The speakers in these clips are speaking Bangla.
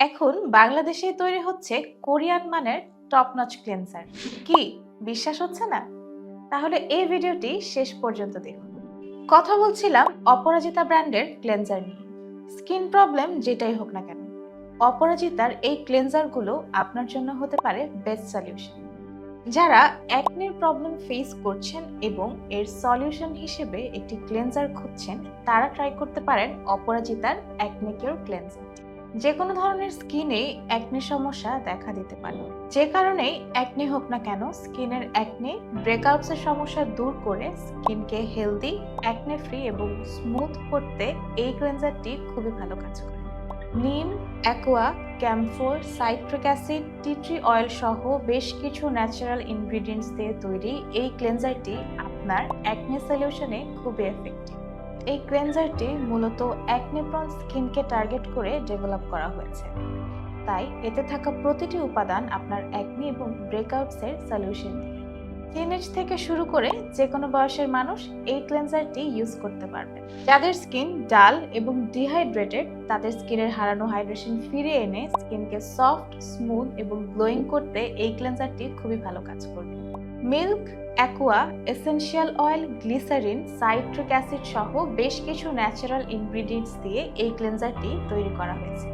এখন বাংলাদেশে তৈরি হচ্ছে কোরিয়ান মানের টপ নচ ক্লেন্সার কি? বিশ্বাস হচ্ছে না? তাহলে এই ভিডিওটি শেষ পর্যন্ত দেখুন। কথা বলছিলাম অপরাজিতা ব্র্যান্ডের ক্লেন্সার নিয়ে। স্কিন প্রবলেম যেটাই হোক না কেন, অপরাজিতার এই ক্লেন্সারগুলো আপনার জন্য হতে পারে বেস্ট সলিউশন যারা অ্যাকনির প্রবলেম ফেস করছেন এবং এর সলিউশন হিসেবে একটি ক্লেন্সার খুঁজছেন, তারা ট্রাই করতে পারেন অপরাজিতার অ্যাকনি কিওর ক্লেন্সার যে কোনো ধরনের স্কিনে অ্যাকনি সমস্যা দেখা দিতে পারে। যে কারণেই অ্যাকনি হোক না কেন, স্কিনের অ্যাকনি ব্রেকআউটসের সমস্যা দূর করে স্কিনকে হেলদি অ্যাকনে ফ্রি এবং স্মুথ করতে এই ক্লেন্সারটি খুবই ভালো কাজ করে। নিম aqua camphor citric acid tea tree oil সহ বেশ কিছু ন্যাচারাল ইনগ্রিডিয়েন্টস দিয়ে তৈরি এই ক্লেন্সারটি আপনার অ্যাকনে সলিউশনে খুবই এফেক্টিভ এই ক্লেন্সারটি মূলত অ্যাকনেপ্রন স্কিনকে টার্গেট করে ডেভেলপ করা হয়েছে। তাই এতে থাকা প্রতিটি উপাদান আপনার অ্যাকনি এবং ব্রেকআউটসের সলিউশন টিনেজ থেকে শুরু করে যে কোনো বয়সের মানুষ এই ক্লেন্সারটি ইউজ করতে পারবে। যাদের স্কিন ডাল এবং ডিহাইড্রেটেড তাদের স্কিনের হারানো হাইড্রেশন ফিরিয়ে এনে স্কিনকে সফট স্মুথ এবং গ্লোয়িং করতে এই ক্লেন্সারটি খুবই ভালো কাজ করবে। Milk aqua essential oil glycerin citric acid সহ বেশ কিছু ন্যাচারাল ইনগ্রিডিয়েন্টস দিয়ে এই ক্লেন্সারটি তৈরি করা হয়েছে।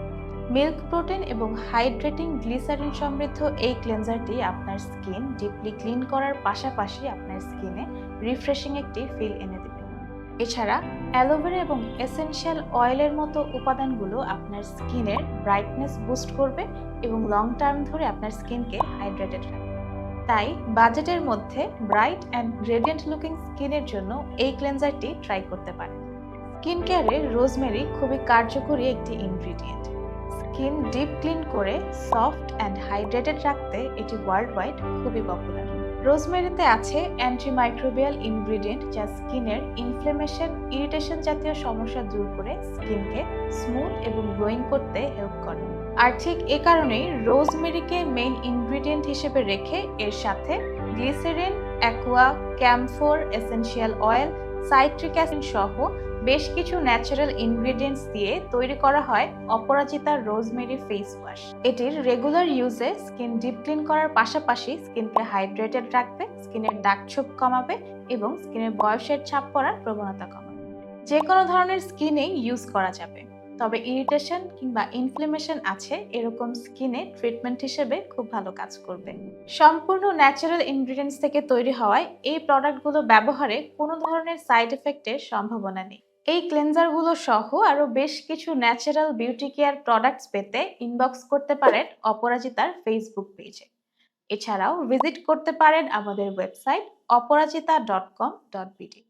মিল্ক প্রোটিন এবং হাইড্রেটিং গ্লিসারিন সমৃদ্ধ এই ক্লেন্সারটি আপনার স্কিন ডিপলি ক্লিন করার পাশাপাশি আপনার স্কিনে রিফ্রেশিং একটি ফিল এনে দেবে। এছাড়া অ্যালোভেরা এবং এসেনশিয়াল অয়েলের মতো উপাদানগুলো আপনার স্কিনের ব্রাইটনেস বুস্ট করবে এবং লং টার্ম ধরে আপনার স্কিনকে হাইড্রেটেড রাখবে। তাই বাজেটের মধ্যে ব্রাইট অ্যান্ড রেডিয়েন্ট লুকিং স্কিনের জন্য এই ক্লেন্সারটি ট্রাই করতে পারেন। স্কিন কেয়ারে রোজমেরি খুবই কার্যকরী একটি ইনগ্রিডিয়েন্ট। স্কিন ডিপ ক্লিন করে সফট অ্যান্ড হাইড্রেটেড রাখতে এটি ওয়ার্ল্ড ওয়াইড খুবই পপুলার। রোজমেরিতে আছে অ্যান্টিমাইক্রোবিয়াল ইনগ্রিডিয়েন্ট যা স্কিনের ইনফ্লেমেশন, ইরিটেশন জাতীয় সমস্যা দূর করে স্কিনকে স্মুথ এবং গ্লোয়িং করতে হেল্প করে। আর ঠিক এ কারণেই রোজমেরিকে মেইন ইনগ্রিডিয়েন্ট হিসেবে রেখে এর সাথে glycerin, aqua, camphor, essential oil, citric acid সহ বেশ কিছু ন্যাচারাল ইনগ্রিডিয়েন্টস দিয়ে তৈরি করা হয় অপরাজিতা রোজমেরি ফেস ওয়াশ এটির রেগুলার ইউজে স্কিন ডিপ ক্লিন করার পাশাপাশি স্কিনকে হাইড্রেটেড রাখবে স্কিনের দাগ দাগছোপ কমাবে এবং স্কিনের বয়সের ছাপ পড়ার প্রবণতা কমাবে। যে কোনো ধরনের স্কিনেই ইউজ করা যাবে। তবে ইরিটেশন কিংবা ইনফ্লেমেশন আছে, এরকম স্কিনে ট্রিটমেন্ট হিসেবে খুব ভালো কাজ করবে। সম্পূর্ণ ন্যাচারাল ইনগ্রিডিয়েন্টস থেকে তৈরি হওয়ায় এই প্রোডাক্টগুলো ব্যবহারে কোনো ধরনের সাইড এফেক্টের সম্ভাবনা নেই। এই ক্লেনজারগুলো সহ আরও বেশ কিছু ন্যাচারাল বিউটি কেয়ার প্রোডাক্টস পেতে ইনবক্স করতে পারেন অপরাজিতার ফেসবুক পেজে এছাড়াও ভিজিট করতে পারেন আমাদের website Aparajita dot com dot BD